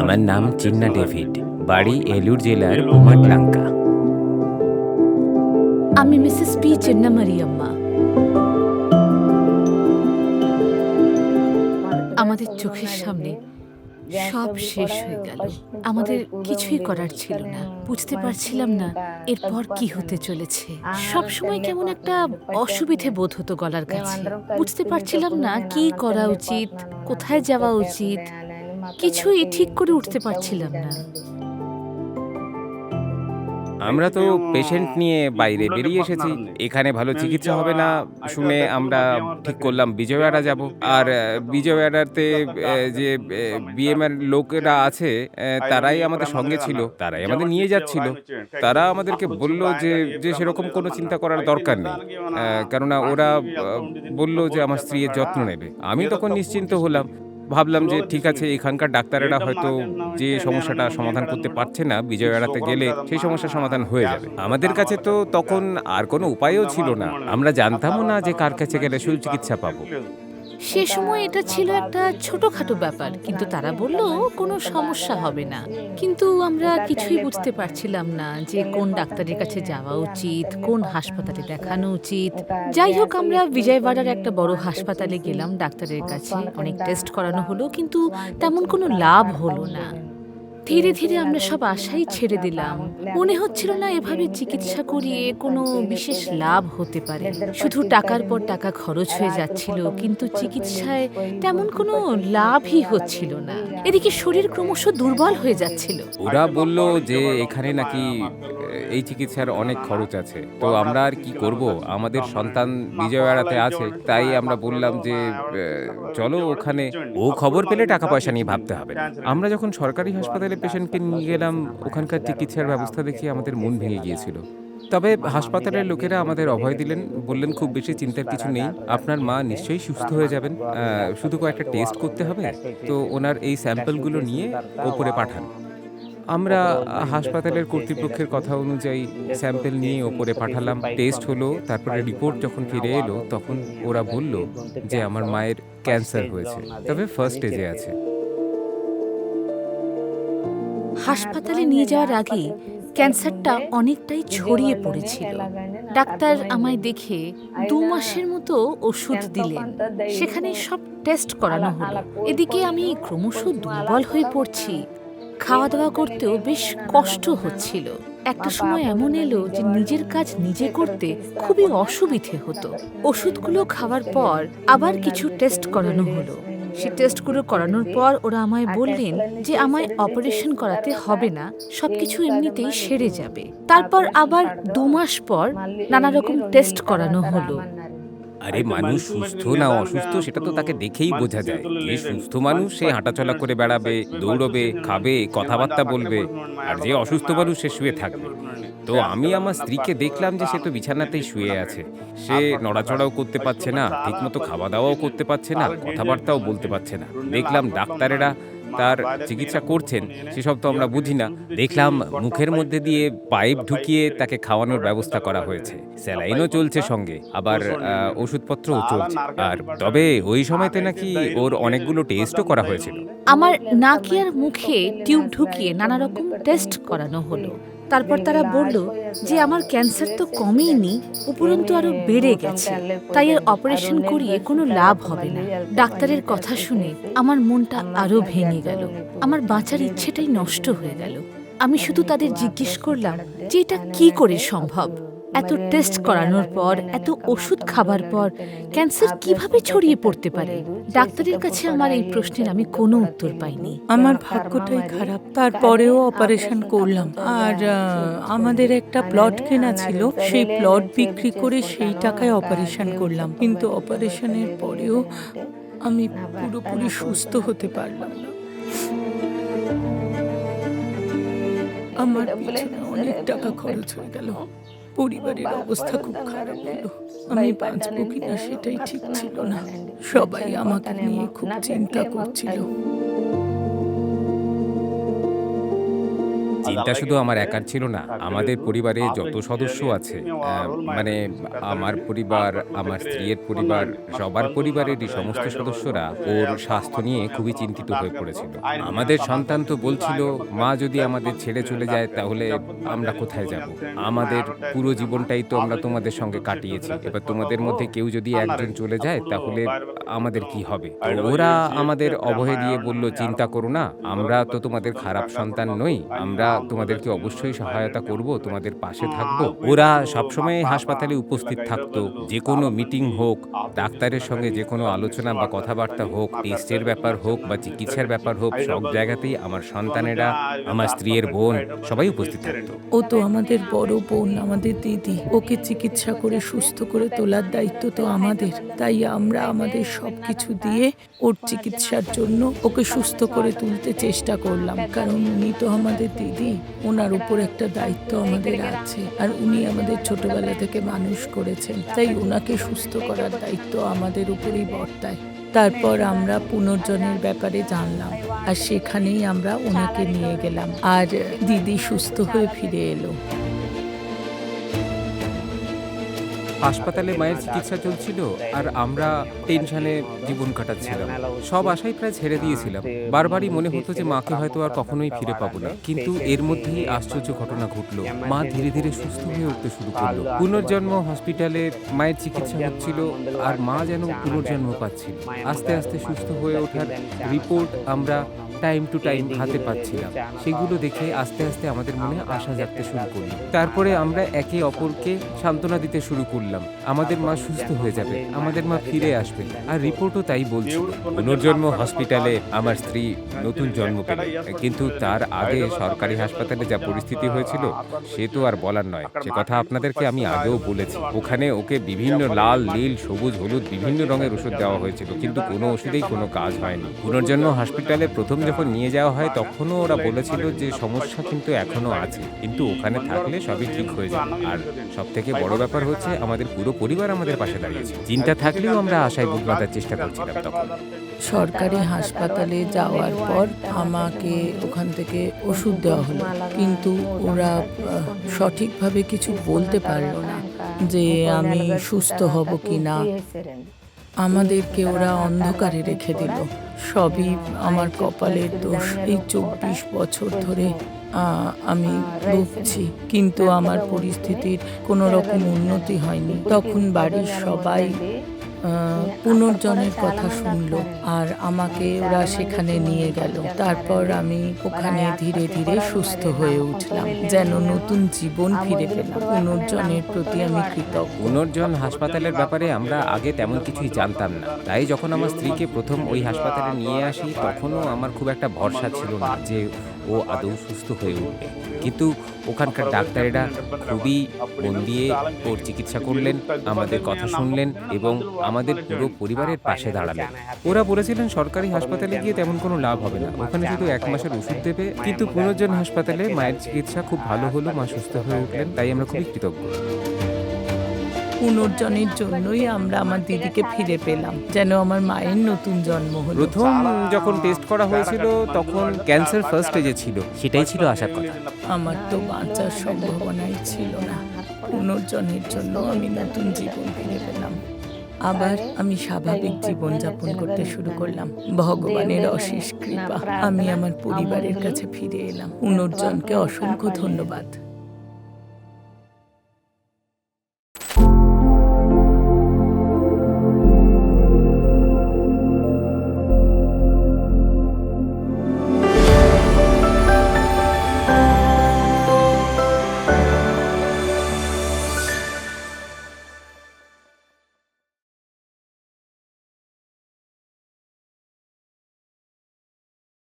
আমার নাম চিন্না ডেভিড। বাড়ি এলুর জেলার পুমাটলাঙ্কা আমি মিসেস পি চেন্নামারিয়াম্মা। আমাদের চোখের সামনে সব শেষ হয়ে গেল। আমাদের কিছুই করার ছিল না। বুঝতে পারছিলাম না এরপর কি হতে চলেছে। সব সময় কেমন একটা অসুবিধে বোধ হতো গলার কাছে। বুঝতে পারছিলাম না কি করা উচিত, কোথায় যাওয়া উচিত কিছুই ঠিক করে উঠতে পারছিলাম না। আমরা তো পেশেন্ট নিয়ে বাইরে বেরিয়ে এসেছি। এখানে ভালো চিকিৎসা হবে না। শুনে আমরা ঠিক করলাম বিজয়ওয়াড়া যাব। আর বিজয়ওয়াড়াতে আহ, যে বিএমএর লোকেরা আছে তারাই আমাদের সঙ্গে ছিল। তারাই আমাদের নিয়ে যাচ্ছিল। তারা আমাদেরকে বলল যে যে সেরকম কোনো চিন্তা করার দরকার নেই। কেননা ওরা বলল যে আমার স্ত্রীর যত্ন নেবে। আমি তখন নিশ্চিন্ত হলাম। ভাবলাম যে ঠিক আছে এখানকার ডাক্তারেরা হয়তো যে সমস্যাটা সমাধান করতে পারছে না বিজয় এড়াতে গেলে সেই সমস্যার সমাধান হয়ে যাবে। আমাদের কাছে তো তখন আর কোনো উপায়ও ছিল না। আমরা জানতামও না যে কার কাছে গেলে সুচিকিৎসা পাবো। সে সময় এটা ছিল একটা ছোটখাটো ব্যাপার, কিন্তু তারা বলল, কোনো সমস্যা হবে না। কিন্তু আমরা কিছুই বুঝতে পারছিলাম না যে কোন ডাক্তারের কাছে যাওয়া উচিত, কোন হাসপাতালে দেখানো উচিত। যাই হোক, আমরা বিজয়বাড়ার একটা বড় হাসপাতালে গেলাম ডাক্তারের কাছে। অনেক টেস্ট করানো হলো, কিন্তু তেমন কোনো লাভ হলো না। ধীরে ধীরে আমরা সব আশাই ছেড়ে দিলাম। মনে হচ্ছিল না এভাবে চিকিৎসা করিয়ে কোনো বিশেষ লাভ হতে পারে। শুধু টাকার পর টাকা খরচ হয়ে যাচ্ছিল, কিন্তু চিকিৎসায় তেমন কোনো লাভই হচ্ছিল না। এদিকে শরীর ক্রমশ দুর্বল হয়ে যাচ্ছিল। ওরা বলল যে এখানে নাকি এই চিকিৎসার অনেক খরচ আছে। তো আমরা আর কি করব? আমাদের সন্তান বিজয় এড়াতে আছে, তাই আমরা বললাম যে চলো ওখানে ও খবর পেলে টাকা পয়সা নিয়ে ভাবতে হবে। আমরা যখন সরকারি হাসপাতালে পেশেন্টকে নিয়ে গেলাম, ওখানকার চিকিৎসার ব্যবস্থা দেখে আমাদের মন ভেঙে গিয়েছিল। তবে হাসপাতালের লোকেরা আমাদের অভয় দিলেন, বললেন, খুব বেশি চিন্তার কিছু নেই, আপনার মা নিশ্চয়ই সুস্থ হয়ে যাবেন। শুধু কয়েকটা টেস্ট করতে হবে। তো ওনার এই স্যাম্পলগুলো নিয়ে ওপরে পাঠান। আমরা হাসপাতালের কর্তৃপক্ষের কথা অনুযায়ী স্যাম্পল নিয়ে ওপরে পাঠালাম টেস্ট হলো তারপরে রিপোর্ট যখন ফিরে এলো তখন ওরা বলল যে আমার মায়ের ক্যান্সার হয়েছে। তবে ফার্স্ট স্টেজে আছে। হাসপাতালে নিয়ে যাওয়ার আগে ক্যান্সারটা অনেকটাই ছড়িয়ে পড়েছিল। ডাক্তার আমায় দেখে দু মাসের মতো ওষুধ দিলেন। সেখানে সব টেস্ট করানো হলো। এদিকে আমি ক্রমশ দুর্বল হয়ে পড়ছি। খাওয়া দাওয়া করতেও বেশ কষ্ট হচ্ছিল। একটা সময় এমন এলো যে নিজের কাজ নিজে করতে খুবই অসুবিধে হতো। ওষুধগুলো খাওয়ার পর আবার কিছু টেস্ট করানো হলো। সে টেস্টগুলো করানোর পর ওরা আমায় বললেন যে আমায় অপারেশন করাতে হবে না, সবকিছু এমনিতেই সেরে যাবে। তারপর আবার দু মাস পর নানা রকম টেস্ট করানো হলো। আরে মানুষ সুস্থ না অসুস্থ সেটা তো তাকে দেখেই বোঝা যায়। যে সুস্থ মানুষ সে হাঁটাচলা করে বেড়াবে দৌড়বে খাবে কথাবার্তা বলবে। আর যে অসুস্থ মানুষ সে শুয়ে থাকবে তো আমি আমার স্ত্রীকে দেখলাম যে সে তো বিছানাতেই শুয়ে আছে। সে নড়াচড়াও করতে পারছে না ঠিকমতো খাওয়া দাওয়াও করতে পারছে না কথাবার্তাও বলতে পারছে না। দেখলাম ডাক্তারেরা তার চিকিৎসা করছেন, সেসব তো আমরা বুঝি না। দেখলাম মুখের মধ্যে দিয়ে পাইপ ঢুকিয়ে তাকে খাওয়ানোর ব্যবস্থা করা হয়েছে। স্যালাইনও চলছে সঙ্গে, আবার ওষুধপত্রও চলছে। আর তবে ওই সময়তে নাকি ওর অনেকগুলো টেস্টও করা হয়েছিল। আমার নাকিয়ার আর মুখে টিউব ঢুকিয়ে নানা রকম টেস্ট করানো হলো। তারপর তারা বলল যে আমার ক্যান্সার তো কমেইনি, উপরন্তু আরও বেড়ে গেছে। তাই এর অপারেশন করিয়ে কোনো লাভ হবে না। ডাক্তারের কথা শুনে আমার মনটা আরও ভেঙে গেল। আমার বাঁচার ইচ্ছেটাই নষ্ট হয়ে গেল। আমি শুধু তাদের জিজ্ঞেস করলাম যে এটা কি করে সম্ভব? এত টেস্ট করানোর পর, এত ওষুধ খাবার পর ক্যান্সার কীভাবে ছড়িয়ে পড়তে পারে? ডাক্তারের কাছে আমার এই প্রশ্নের আমি কোনো উত্তর পাইনি। আমার ভাগ্যটাই খারাপ। তারপরেও অপারেশন করলাম। আর আমাদের একটা প্লট কেনা ছিল। সেই প্লট বিক্রি করে সেই টাকায় অপারেশন করলাম। কিন্তু অপারেশনের পরেও আমি পুরোপুরি সুস্থ হতে পারলাম আমার পিছনে অনেক টাকা খরচ হয়ে গেল। পরিবারের অবস্থা খুব খারাপ হলো। আমি বাঁচবো কিনা সেটাই ঠিক ছিল না। সবাই আমাকে নিয়ে খুব চিন্তা করছিল। চিন্তা শুধু আমার একার ছিল না আমাদের পরিবারে যত সদস্য আছে মানে আমার পরিবার আমার স্ত্রীর পরিবার সবার পরিবারেরই সমস্ত সদস্যরা ওর স্বাস্থ্য নিয়ে খুবই চিন্তিত হয়ে পড়েছিল। আমাদের সন্তান তো বলছিল মা যদি আমাদের ছেড়ে চলে যায় তাহলে আমরা কোথায় যাব? আমাদের পুরো জীবনটাই তো আমরা তোমাদের সঙ্গে কাটিয়েছি। এবার তোমাদের মধ্যে কেউ যদি একজন চলে যায় তাহলে আমাদের কি হবে? ওরা আমাদের অভয় দিয়ে বলল চিন্তা করো না আমরা তো তোমাদের খারাপ সন্তান নই আমরা তোমাদেরকে অবশ্যই সহায়তা করব তোমাদের পাশে থাকব। ওরা সবসময় হাসপাতালে উপস্থিত থাকতো যে কোনো মিটিং হোক ডাক্তারের সঙ্গে যে কোনো আলোচনা বা কথাবার্তা হোক টেস্টের ব্যাপার হোক বা চিকিৎসার ব্যাপার হোক সব জায়গাতেই আমার সন্তানেরা আমার স্ত্রীর বোন সবাই উপস্থিত থাকতো। ও তো আমাদের বড় বোন আমাদের দিদি। ওকে চিকিৎসা করে সুস্থ করে তোলার দায়িত্ব তো আমাদের। তাই আমরা আমাদের সব কিছু দিয়ে ওর চিকিৎসার জন্য ওকে সুস্থ করে তুলতে চেষ্টা করলাম। কারণ উনি তো আমাদের দিদি। ওনার উপর একটা দায়িত্ব আমাদের আছে। আর উনি আমাদের ছোটবেলা থেকে মানুষ করেছেন। তাই ওনাকে সুস্থ করার দায়িত্ব আমাদের উপরেই বর্তায়। তারপর আমরা পুনর্জনের ব্যাপারে জানলাম। আর সেখানেই আমরা ওনাকে নিয়ে গেলাম। আর দিদি সুস্থ হয়ে ফিরে এলো। হাসপাতালে মায়ের চিকিৎসা চলছিল আর আমরা টেনশনে জীবন কাটাচ্ছিলাম। সব আশাই প্রায় ছেড়ে দিয়েছিলাম। বারবারই মনে হতো যে মাকে হয়তো আর কখনোই ফিরে পাবো না। কিন্তু এর মধ্যেই আশ্চর্য ঘটনা ঘটলো। মা ধীরে ধীরে সুস্থ হয়ে উঠতে শুরু করল। পুনর্জন্ম হসপিটালে মায়ের চিকিৎসা হচ্ছিল আর মা যেন পুনর্জন্ম পাচ্ছিল। আস্তে আস্তে সুস্থ হয়ে ওঠার রিপোর্ট আমরা টাইম টু টাইম হাতে পাচ্ছিলাম। সেগুলো দেখে আস্তে আস্তে আমাদের মনে আশা জাগতে শুরু করল। তারপরে আমরা একে অপরকে সান্ত্বনা দিতে শুরু করলাম। আমাদের মা সুস্থ হয়ে যাবে, আমাদের মা ফিরে আসবে। আর রিপোর্টও তাই বলছিল পুনর্জন্ম হসপিটালে আমার স্ত্রী নতুন জন্ম পেল। কিন্তু তার আগে সরকারি হাসপাতালে যা পরিস্থিতি হয়েছিল, সে তো আর বলার নয়। সে কথা আপনাদেরকে আমি আগেও বলেছি। ওখানে ওকে বিভিন্ন লাল, নীল, সবুজ, হলুদ, বিভিন্ন রঙের ওষুধ দেওয়া হয়েছিল, কিন্তু কোনো ওষুধেই কোনো কাজ হয়নি। পুনর্জন্ম হসপিটালে প্রথম যখন নিয়ে যাওয়া হয়, তখনও ওরা বলেছিল যে সমস্যা কিন্তু এখনও আছে, কিন্তু ওখানে থাকলে সবই ঠিক হয়ে যাবে। আর সব থেকে বড় ব্যাপার হচ্ছে, আমাদের পুরো পরিবার আমাদের পাশে দাঁড়িয়েছে। চিন্তা থাকলেও আমরা আশায় বুক বাঁধার চেষ্টা করছিলাম তখন। সরকারি হাসপাতালে যাওয়ার পর আমাকে ওখান থেকে ওষুধ দেওয়া হলো। কিন্তু ওরা সঠিকভাবে কিছু বলতে পারল না যে আমি সুস্থ হব কি না আমাদেরকে ওরা অন্ধকারে রেখে দিল। সবই আমার কপালের দোষ। এই চব্বিশ বছর ধরে আমি ভুগছি। কিন্তু আমার পরিস্থিতির কোনো রকম উন্নতি হয়নি। তখন বাড়ির সবাই পুনর্জনের কথা শুনলো আর আমাকে ওরা সেখানে নিয়ে গেল। তারপর আমি ওখানে ধীরে ধীরে সুস্থ হয়ে উঠলাম, যেন নতুন জীবন ফিরে পেলাম। পুনর্জনের প্রতি আমি কৃতজ্ঞ। পুনর্জন হাসপাতালের ব্যাপারে আমরা আগে তেমন কিছুই জানতাম না। তাই যখন আমার স্ত্রীকে প্রথম ওই হাসপাতালে নিয়ে আসি, তখনও আমার খুব একটা ভরসা ছিল না যে ও আদৌ সুস্থ হয়ে উঠবে। কিন্তু ওখানকার ডাক্তারেরা খুবই মন দিয়ে ওর চিকিৎসা করলেন, আমাদের কথা শুনলেন এবং আমাদের পুরো পরিবারের পাশে দাঁড়ালেন। ওরা বলেছিলেন, সরকারি হাসপাতালে গিয়ে তেমন কোনো লাভ হবে না। ওখানে শুধু এক মাসের ওষুধ দেবে। কিন্তু পুনর্জন হাসপাতালে মায়ের চিকিৎসা খুব ভালো হলো, মা সুস্থ হয়ে উঠলেন, তাই আমরা খুবই কৃতজ্ঞ। পুনর্জনের জন্যই আমরা আমার দিদিকে ফিরে পেলাম যেন আমার মায়ের নতুন জন্ম হলো। প্রথম যখন টেস্ট করা হয়েছিল তখন ক্যান্সার ফার্স্ট স্টেজে ছিল। সেটাই ছিল আশার কথা। আমার তো বাঁচার সম্ভাবনাই ছিল না। পুনর্জনের জন্য আমি নতুন জীবন ফিরে পেলাম। আবার আমি স্বাভাবিক জীবন যাপন করতে শুরু করলাম। ভগবানের অশেষ কৃপা আমি আমার পরিবারের কাছে ফিরে এলাম। পুনর্জনকে অসংখ্য ধন্যবাদ।